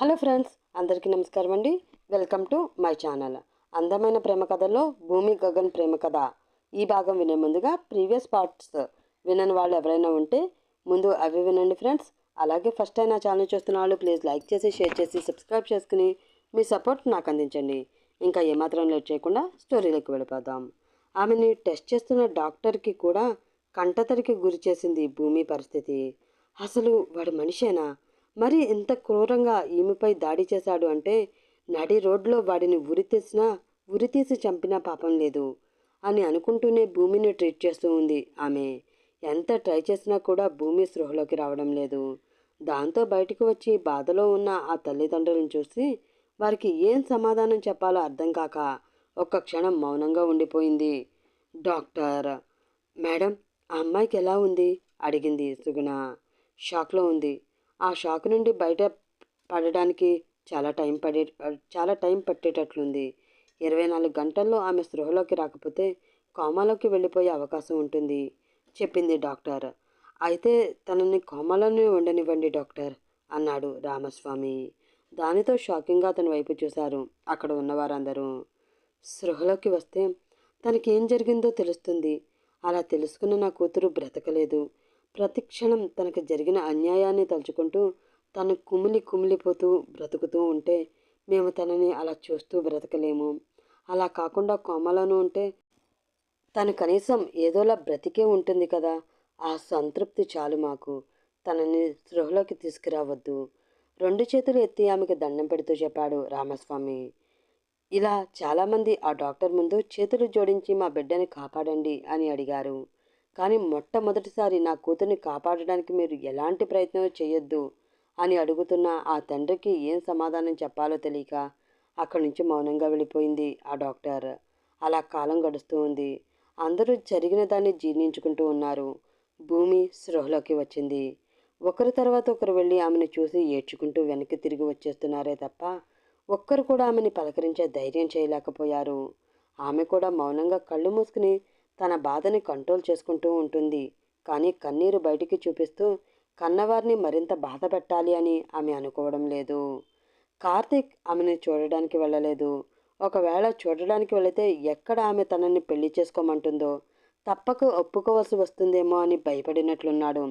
Hello friends అందరికీ నమస్కారం అండి. Welcome to my channel. అందమైన ప్రేమ కథల్లో భూమి గగన్ ప్రేమ కథ. ఈ భాగం వినే ముందుగా ప్రీవియస్ పార్ట్స్ వినని వాళ్ళు ఎవరైనా ఉంటే ముందు అవి వినండి ఫ్రెండ్స్. అలాగే ఫస్ట్ టైం నా ఛానల్ చూస్తున్న వాళ్ళు ప్లీజ్ లైక్ చేసి షేర్ చేసి సబ్స్క్రైబ్ చేసుకుని మీ సపోర్ట్ నాకు అందించండి. ఇంకా ఏమాత్రం లేట్ చేయకుండా స్టోరీలోకి వెళ్ళిపోదాం. ఆమెని టెస్ట్ చేస్తున్న డాక్టర్కి కూడా కంటతరికి గురి చేసింది భూమి పరిస్థితి. అసలు వాడు మనిషేనా? మరి ఇంత క్రూరంగా ఈమెపై దాడి చేశాడు అంటే నడి రోడ్లో వాడిని ఉరి తీసినా ఉరి తీసి చంపినా పాపం లేదు అని అనుకుంటూనే భూమిని ట్రీట్ చేస్తూ ఉంది ఆమె. ఎంత ట్రై చేసినా కూడా భూమి స్పృహలోకి రావడం లేదు. దాంతో బయటకు వచ్చి బాధలో ఉన్న ఆ తల్లిదండ్రులను చూసి వారికి ఏం సమాధానం చెప్పాలో అర్థం కాక ఒక్క క్షణం మౌనంగా ఉండిపోయింది. డాక్టర్ మేడం ఆ అమ్మాయికి ఎలా ఉంది? అడిగింది సుగుణ. షాక్లో ఉంది. ఆ షాక్ నుండి బయట పడడానికి చాలా టైం పడే చాలా టైం పట్టేటట్లుంది. ఇరవై నాలుగు గంటల్లో ఆమె స్పృహలోకి రాకపోతే కోమాలోకి వెళ్ళిపోయే అవకాశం ఉంటుంది చెప్పింది డాక్టర్. అయితే తనని కోమాలోనే ఉండనివ్వండి డాక్టర్ అన్నాడు రామస్వామి. దానితో షాకింగ్గా అతని వైపు చూశారు అక్కడ ఉన్నవారందరూ. స్పృహలోకి వస్తే తనకేం జరిగిందో తెలుస్తుంది. అలా తెలుసుకున్న నా కూతురు బ్రతకలేదు. ప్రతి క్షణం తనకు జరిగిన అన్యాయాన్ని తలుచుకుంటూ తను కుమిలి కుమిలిపోతూ బ్రతుకుతూ ఉంటే మేము తనని అలా చూస్తూ బ్రతకలేము. అలా కాకుండా కోమలను ఉంటే తను కనీసం ఏదోలా బ్రతికే ఉంటుంది కదా. ఆ సంతృప్తి చాలు మాకు. తనని సృహలోకి తీసుకురావద్దు. రెండు చేతులు ఎత్తి ఆమెకు దండం పెడుతూ చెప్పాడు రామస్వామి. ఇలా చాలామంది ఆ డాక్టర్ ముందు చేతులు జోడించి మా బిడ్డని కాపాడండి అని అడిగారు. కానీ మొట్టమొదటిసారి నా కూతుర్ని కాపాడడానికి మీరు ఎలాంటి ప్రయత్నం చేయొద్దు అని అడుగుతున్న ఆ తండ్రికి ఏం సమాధానం చెప్పాలో తెలియక అక్కడి నుంచి మౌనంగా వెళ్ళిపోయింది ఆ డాక్టర్. అలా కాలం గడుస్తూ ఉంది. అందరూ జరిగిన దాన్ని జీర్ణించుకుంటూ ఉన్నారు. భూమి స్పృహలోకి వచ్చింది. ఒకరి తర్వాత ఒకరు వెళ్ళి ఆమెను చూసి ఏడ్చుకుంటూ వెనక్కి తిరిగి వచ్చేస్తున్నారే తప్ప ఒక్కరు కూడా ఆమెని పలకరించే ధైర్యం చేయలేకపోయారు. ఆమె కూడా మౌనంగా కళ్ళు మూసుకుని తన బాధని కంట్రోల్ చేసుకుంటూ ఉంటుంది. కానీ కన్నీరు బయటికి చూపిస్తూ కన్నవారిని మరింత బాధ పెట్టాలి అని ఆమె అనుకోవడం లేదు. కార్తీక్ ఆమెను చూడడానికి వెళ్ళలేదు. ఒకవేళ చూడడానికి వెళితే ఎక్కడ ఆమె తనని పెళ్ళి చేసుకోమంటుందో తప్పక ఒప్పుకోవలసి వస్తుందేమో అని భయపడినట్లున్నాడు.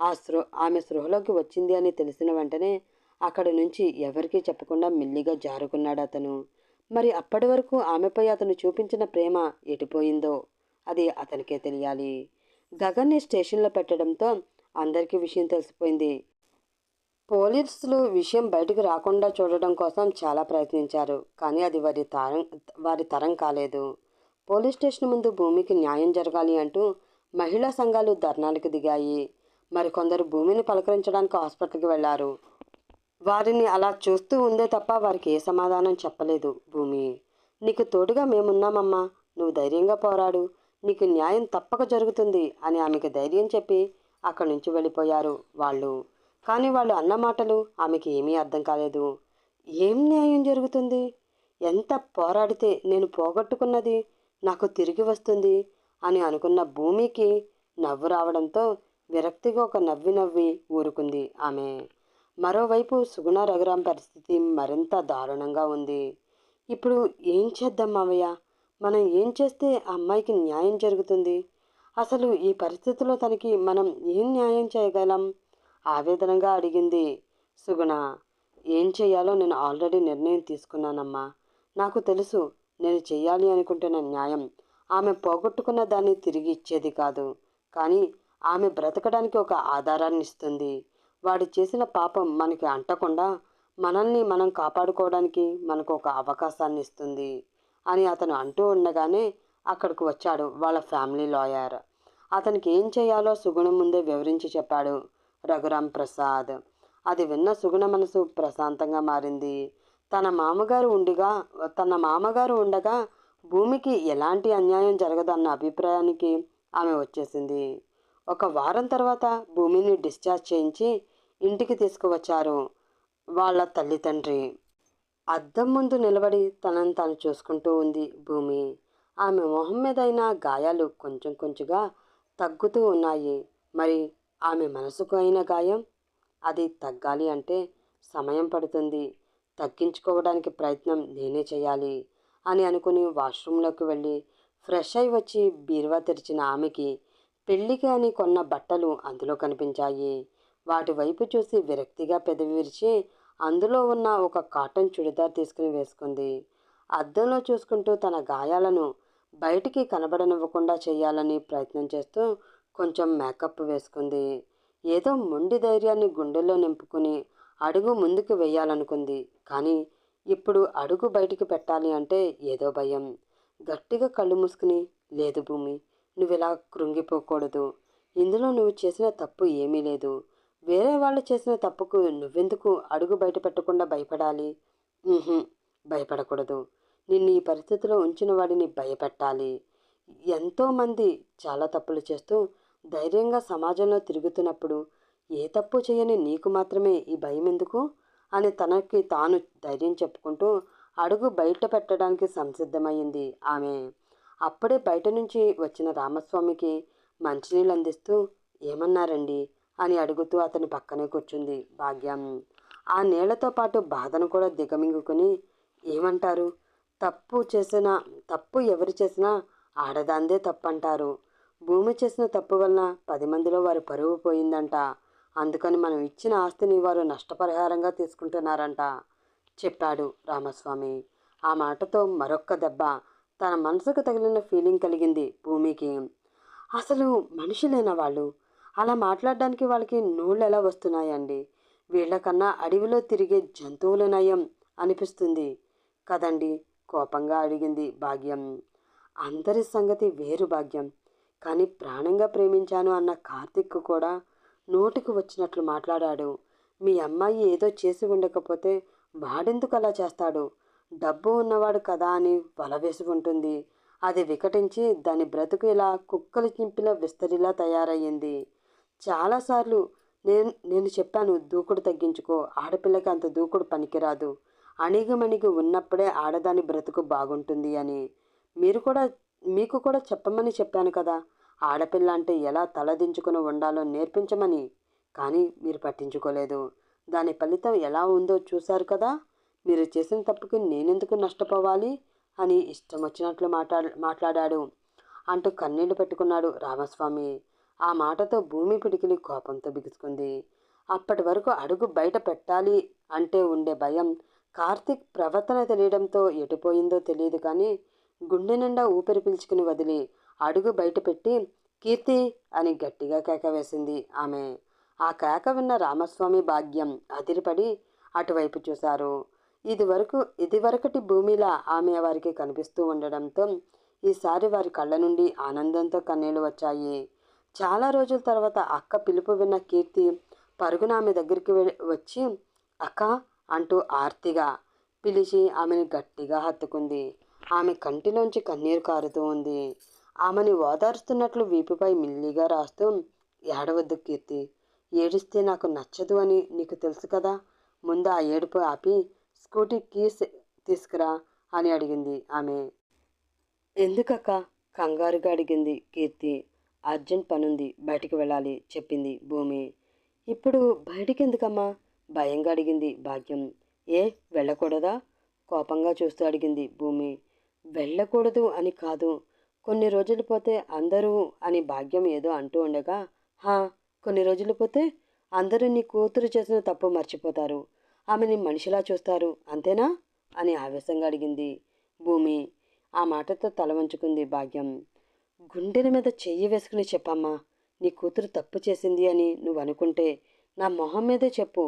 ఆ స్పృ ఆమె స్పృహలోకి వచ్చింది అని తెలిసిన వెంటనే అక్కడి నుంచి ఎవరికీ చెప్పకుండా మెల్లిగా జారుకున్నాడు అతను. మరి అప్పటి వరకు ఆమెపై అతను చూపించిన ప్రేమ ఎటుపోయిందో? అది అతనికే తెలియాలి. గగన్ని స్టేషన్లో పెట్టడంతో అందరికీ విషయం తెలిసిపోయింది. పోలీసులు విషయం బయటకు రాకుండా చూడడం కోసం చాలా ప్రయత్నించారు కానీ అది వారి తరం వారి తరం కాలేదు. పోలీస్ స్టేషన్ ముందు భూమికి న్యాయం జరగాలి అంటూ మహిళా సంఘాలు ధర్నాలకు దిగాయి. మరికొందరు భూమిని పలకరించడానికి హాస్పిటల్కి వెళ్ళారు. వారిని అలా చూస్తూ ఉందే తప్ప వారికి ఏ సమాధానం చెప్పలేదు భూమి. నీకు తోడుగా మేమున్నామమ్మా నువ్వు ధైర్యంగా పోరాడు నీకు న్యాయం తప్పక జరుగుతుంది అని ఆమెకు ధైర్యం చెప్పి అక్కడి నుంచి వెళ్ళిపోయారు వాళ్ళు. కానీ వాళ్ళు అన్న మాటలు ఆమెకి ఏమీ అర్థం కాలేదు. ఏం న్యాయం జరుగుతుంది? ఎంత పోరాడితే నేను పోగొట్టుకున్నది నాకు తిరిగి వస్తుంది అని అనుకున్న భూమికి నవ్వు రావడంతో విరక్తిగా ఒక నవ్వి నవ్వి ఊరుకుంది ఆమె. మరోవైపు సుగుణ రఘురాం పరిస్థితి మరింత దారుణంగా ఉంది. ఇప్పుడు ఏం చేద్దాం మావయ్య? మనం ఏం చేస్తే ఆ అమ్మాయికి న్యాయం జరుగుతుంది? అసలు ఈ పరిస్థితిలో తనకి మనం ఏం న్యాయం చేయగలం? ఆవేదనగా అడిగింది సుగుణ. ఏం చేయాలో నేను ఆల్రెడీ నిర్ణయం తీసుకున్నానమ్మా. నాకు తెలుసు నేను చెయ్యాలి అనుకుంటున్న న్యాయం. ఆమె పోగొట్టుకున్న దాన్ని తిరిగి ఇచ్చేది కాదు. కానీ ఆమె బ్రతకడానికి ఒక ఆధారాన్ని ఇస్తుంది. వాడు చేసిన పాపం మనకి అంటకుండా మనల్ని మనం కాపాడుకోవడానికి మనకు ఒక అవకాశాన్ని ఇస్తుంది. అని అతను అంటూ ఉండగానే అక్కడికి వచ్చాడు వాళ్ళ ఫ్యామిలీ లాయర్. అతనికి ఏం చేయాలో సుగుణం ముందే వివరించి చెప్పాడు రఘురాం ప్రసాద్. అది విన్న సుగుణ మనసు ప్రశాంతంగా మారింది. తన మామగారు ఉండిగా తన మామగారు ఉండగా భూమికి ఎలాంటి అన్యాయం జరగదన్న అభిప్రాయానికి ఆమె వచ్చేసింది. ఒక వారం తర్వాత భూమిని డిశ్చార్జ్ చేయించి ఇంటికి తీసుకువచ్చారు వాళ్ళ తల్లిదండ్రి. అద్దం ముందు నిలబడి తనను తాను చూసుకుంటూ ఉంది భూమి. ఆమె మొహం మీద అయిన గాయాలు కొంచెం కొంచెంగా తగ్గుతూ ఉన్నాయి. మరి ఆమె మనసుకు అయిన గాయం? అది తగ్గాలి అంటే సమయం పడుతుంది. తగ్గించుకోవడానికి ప్రయత్నం నేనే చేయాలి అని అనుకుని వాష్రూంలోకి వెళ్ళి ఫ్రెష్ అయి వచ్చి బీరువా తెరిచిన ఆమెకి పెళ్ళికి అని కొన్న బట్టలు అందులో కనిపించాయి. వాటి వైపు చూసి విరక్తిగా పెదవి విరిచి అందులో ఉన్న ఒక కాటన్ చుడిదార్ తీసుకుని వేసుకుంది. అద్దంలో చూసుకుంటూ తన గాయాలను బయటికి కనబడనివ్వకుండా చేయాలని ప్రయత్నం చేస్తూ కొంచెం మేకప్ వేసుకుంది. ఏదో మొండి ధైర్యాన్ని గుండెల్లో నింపుకుని అడుగు ముందుకు వేయాలనుకుంది. కానీ ఇప్పుడు అడుగు బయటికి పెట్టాలి అంటే ఏదో భయం. గట్టిగా కళ్ళు మూసుకుని లేదు భూమి నువ్వు ఇలా కృంగిపోకూడదు. ఇందులో నువ్వు చేసిన తప్పు ఏమీ లేదు. వేరే వాళ్ళు చేసిన తప్పుకు నువ్వెందుకు అడుగు బయట పెట్టకుండా భయపడాలి? భయపడకూడదు. నిన్ను ఈ పరిస్థితిలో ఉంచిన వాడిని భయపెట్టాలి. ఎంతోమంది చాలా తప్పులు చేస్తూ ధైర్యంగా సమాజంలో తిరుగుతున్నప్పుడు ఏ తప్పు చేయని నీకు మాత్రమే ఈ భయం ఎందుకు అని తనకి తాను ధైర్యం చెప్పుకుంటూ అడుగు బయట పెట్టడానికి సంసిద్ధమైంది ఆమె. అప్పుడే బయట నుంచి వచ్చిన రామస్వామికి మంచినీళ్ళు అందిస్తూ ఏమన్నారండి? అని అడుగుతూ అతని పక్కనే కూర్చుంది భాగ్యం. ఆ నీళ్ళతో పాటు బాధను కూడా దిగమింగుకుని ఏమంటారు? తప్పు చేసిన తప్పు ఎవరు చేసినా ఆడదాందే తప్పు అంటారు భూమి చేసిన తప్పు వలన పది మందిలో వారి పరువు పోయిందంట. అందుకని మనం ఇచ్చిన ఆస్తిని వారు నష్టపరిహారంగా తీసుకుంటున్నారంట చెప్పాడు రామస్వామి. ఆ మాటతో మరొక్క దెబ్బ తన మనసుకు తగిలిన ఫీలింగ్ కలిగింది భూమికి. అసలు మనుషులేనా వాళ్ళు అలా మాట్లాడడానికి వాళ్ళకి నోళ్ళు ఎలా వస్తున్నాయండి? వీళ్ళకన్నా అడవిలో తిరిగే జంతువుల నయం అనిపిస్తుంది. కదండి? కోపంగా అడిగింది భాగ్యం. అందరి సంగతి వేరు భాగ్యం. కానీ ప్రాణంగా ప్రేమించాను అన్న కార్తిక్ కూడా నోటికి వచ్చినట్లు మాట్లాడాడు. మీ అమ్మాయి ఏదో చేసి ఉండకపోతే వాడెందుకు అలా చేస్తాడు? డబ్బు ఉన్నవాడు కదా అని వల వేసి ఉంటుంది. అది వికటించి దాని బ్రతుకు ఇలా కుక్కలు చింపిన విస్తరిలా తయారయ్యింది. చాలాసార్లు నేను నేను చెప్పాను దూకుడు తగ్గించుకో. ఆడపిల్లకి అంత దూకుడు పనికిరాదు. అణిగిమణిగి ఉన్నప్పుడే ఆడదాని బ్రతుకు బాగుంటుంది అని. మీరు కూడా మీకు కూడా చెప్పమని చెప్పాను కదా. ఆడపిల్ల అంటే ఎలా తలదించుకుని ఉండాలో నేర్పించమని. కానీ మీరు పట్టించుకోలేదు. దాని ఫలితం ఎలా ఉందో చూశారు కదా. మీరు చేసిన తప్పుకి నేనెందుకు నష్టపోవాలి? అని ఇష్టం వచ్చినట్లు మాట్లా మాట్లాడాడు. అంటూ కన్నీళ్ళు పెట్టుకున్నాడు రామస్వామి. ఆ మాటతో భూమి పిడికిలి కోపంతో బిగుసుకుంది అప్పటి వరకు అడుగు బయట పెట్టాలి అంటే ఉండే భయం కార్తీక్ ప్రవర్తన తెలియడంతో ఎటుపోయిందో తెలియదు కానీ గుండె నిండా ఊపిరి పీల్చుకుని వదిలి అడుగు బయట పెట్టి కీర్తి అని గట్టిగా కేక వేసింది ఆమె. ఆ కేక విన్న రామస్వామి భాగ్యం అదిరిపడి అటువైపు చూశారు. ఇదివరకు ఇదివరకటి భూమిలా ఆమె వారికి కనిపిస్తూ ఉండడంతో ఈసారి వారి కళ్ళ నుండి ఆనందంతో కన్నీళ్ళు వచ్చాయి. చాలా రోజుల తర్వాత అక్క పిలుపు విన్న కీర్తి పరుగున ఆమె దగ్గరికి వచ్చి అక్క అంటూ ఆర్తిగా పిలిచి ఆమెను గట్టిగా హత్తుకుంది. ఆమె కంటిలోంచి కన్నీరు కారుతూ ఉంది. ఆమెని ఓదారుస్తున్నట్లు వీపుపై మిల్లిగా రాస్తూ ఏడవద్దు కీర్తి ఏడిస్తే నాకు నచ్చదు అని నీకు తెలుసు కదా ముందు ఆ ఏడుపు ఆపి స్కూటీ కీస్ తీసుకురా అని అడిగింది ఆమె. ఎందుకక్క? కంగారుగా అడిగింది కీర్తి. అర్జెంట్ పనుంది బయటికి వెళ్ళాలి చెప్పింది భూమి. ఇప్పుడు బయటికి ఎందుకమ్మా భయంగా అడిగింది భాగ్యం. ఏ వెళ్ళకూడదా? కోపంగా చూస్తూ అడిగింది భూమి. వెళ్ళకూడదు అని కాదు. కొన్ని రోజులు పోతే అందరూ అని భాగ్యం ఏదో అంటూ ఉండగా హా కొన్ని రోజులు పోతే అందరూ నీ కూతురు చేసిన తప్పు మర్చిపోతారు. ఆమెని మనిషిలా చూస్తారు అంతేనా? అని ఆవేశంగా అడిగింది భూమి. ఆ మాటతో తల వంచుకుంది భాగ్యం. గుండెల మీద చెయ్యి వేసుకుని చెప్పమ్మా నీ కూతురు తప్పు చేసింది అని నువ్వు అనుకుంటే నా మొహం మీదే చెప్పు.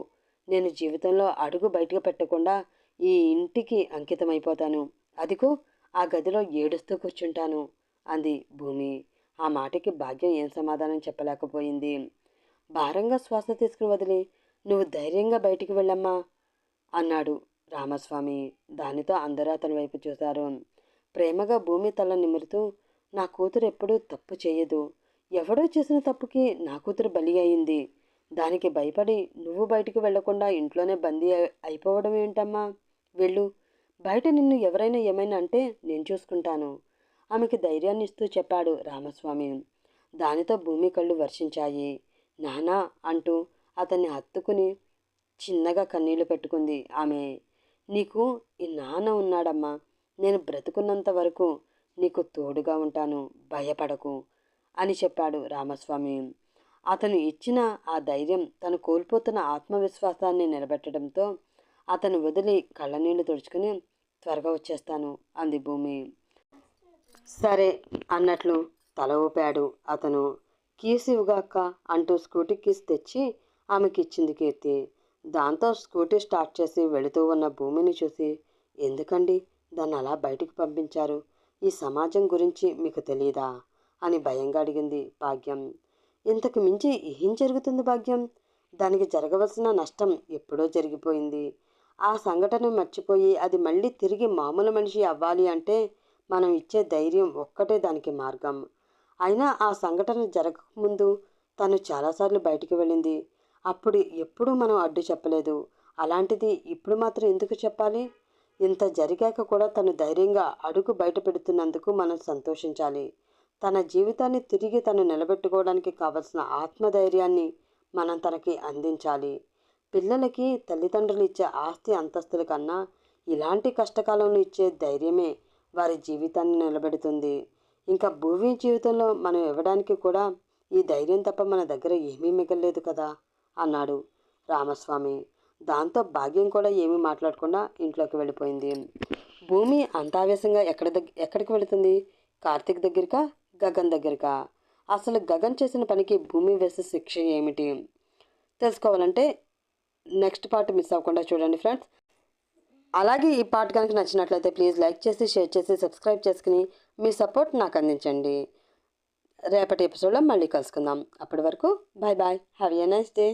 నేను జీవితంలో అడుగు బయటకు పెట్టకుండా ఈ ఇంటికి అంకితమైపోతాను. అదిగో ఆ గదిలో ఏడుస్తూ కూర్చుంటాను అంది భూమి. ఆ మాటకి భాగ్యం ఏం సమాధానం చెప్పలేకపోయింది. భారంగా శ్వాస తీసుకుని వదిలి నువ్వు ధైర్యంగా బయటికి వెళ్ళమ్మా అన్నాడు రామస్వామి. దానితో అందరూ అతని వైపు చూశారు. ప్రేమగా భూమి తల నిమురుతూ నా కూతురు ఎప్పుడూ తప్పు చేయదు. ఎవడో చేసిన తప్పుకి నా కూతురు బలి అయింది. దానికి భయపడి నువ్వు బయటికి వెళ్ళకుండా ఇంట్లోనే బందీ అయి- అయిపోవడం ఏంటమ్మా? వెళ్ళు. బయట నిన్ను ఎవరైనా ఏమైనా అంటే నేను చూసుకుంటాను. ఆమెకి ధైర్యాన్ని ఇస్తూ చెప్పాడు రామస్వామి. దానితో భూమి కళ్ళు వర్షించాయి. నానా అంటూ అతన్ని హత్తుకుని చిన్నగా కన్నీళ్ళు పెట్టుకుంది ఆమె. నీకు ఈ నాన్న ఉన్నాడమ్మా. నేను బ్రతుకున్నంత వరకు నీకు తోడుగా ఉంటాను భయపడకు అని చెప్పాడు రామస్వామి. అతను ఇచ్చిన ఆ ధైర్యం తను కోల్పోతున్న ఆత్మవిశ్వాసాన్ని నిలబెట్టడంతో అతను వదిలి కళ్ళనీళ్ళు తుడుచుకుని త్వరగా వచ్చేస్తాను అంది భూమి. సరే అన్నట్లు తల ఊపాడు అతను. కీస్ ఇవ్వగాక అంటూ స్కూటీ కీస్ తెచ్చి ఆమెకి ఇచ్చింది కీర్తి. దాంతో స్కూటీ స్టార్ట్ చేసి వెళుతూ ఉన్న భూమిని చూసి ఎందుకండి? దాన్ని అలా బయటికి పంపించారు? ఈ సమాజం గురించి మీకు తెలియదా అని భయంగా అడిగింది భాగ్యం. ఇంతకు మించి ఏం జరుగుతుంది భాగ్యం? దానికి జరగవలసిన నష్టం ఎప్పుడో జరిగిపోయింది. ఆ సంఘటన మర్చిపోయి అది మళ్ళీ తిరిగి మామూలు మనిషి అవ్వాలి అంటే మనం ఇచ్చే ధైర్యం ఒక్కటే దానికి మార్గం. అయినా ఆ సంఘటన జరగకముందు తను చాలాసార్లు బయటికి వెళ్ళింది. అప్పుడు ఎప్పుడూ మనం అడ్డు చెప్పలేదు. అలాంటిది ఇప్పుడు మాత్రం ఎందుకు చెప్పాలి? ఇంత జరిగాక కూడా తను ధైర్యంగా అడుగు బయట పెడుతున్నందుకు మనం సంతోషించాలి. తన జీవితాన్ని తిరిగి తను నిలబెట్టుకోవడానికి కావలసిన ఆత్మధైర్యాన్ని మనం తనకి అందించాలి. పిల్లలకి తల్లిదండ్రులు ఇచ్చే ఆస్తి అంతస్తుల కన్నా ఇలాంటి కష్టకాలంలో ఇచ్చే ధైర్యమే వారి జీవితాన్ని నిలబెడుతుంది. ఇంకా భూమి జీవితంలో మనం ఇవ్వడానికి కూడా ఈ ధైర్యం తప్ప మన దగ్గర ఏమీ మిగలలేదు కదా? అన్నాడు రామస్వామి. దాంతో భాగ్యం కూడా ఏమీ మాట్లాడకుండా ఇంట్లోకి వెళ్ళిపోయింది. భూమి అంతావేశంగా ఎక్కడ దగ్గ ఎక్కడికి వెళుతుంది? కార్తీక్ దగ్గరికా? గగన్ దగ్గరికా? అసలు గగన్ చేసిన పనికి భూమి వేసే శిక్ష ఏమిటి? తెలుసుకోవాలంటే నెక్స్ట్ పార్ట్ మిస్ అవ్వకుండా చూడండి ఫ్రెండ్స్. అలాగే ఈ పార్ట్ కనుక నచ్చినట్లయితే ప్లీజ్ లైక్ చేసి షేర్ చేసి సబ్స్క్రైబ్ చేసుకుని మీ సపోర్ట్ నాకు అందించండి. రేపటి ఎపిసోడ్లో మళ్ళీ కలుసుకుందాం. అప్పటి వరకు bye bye have a nice day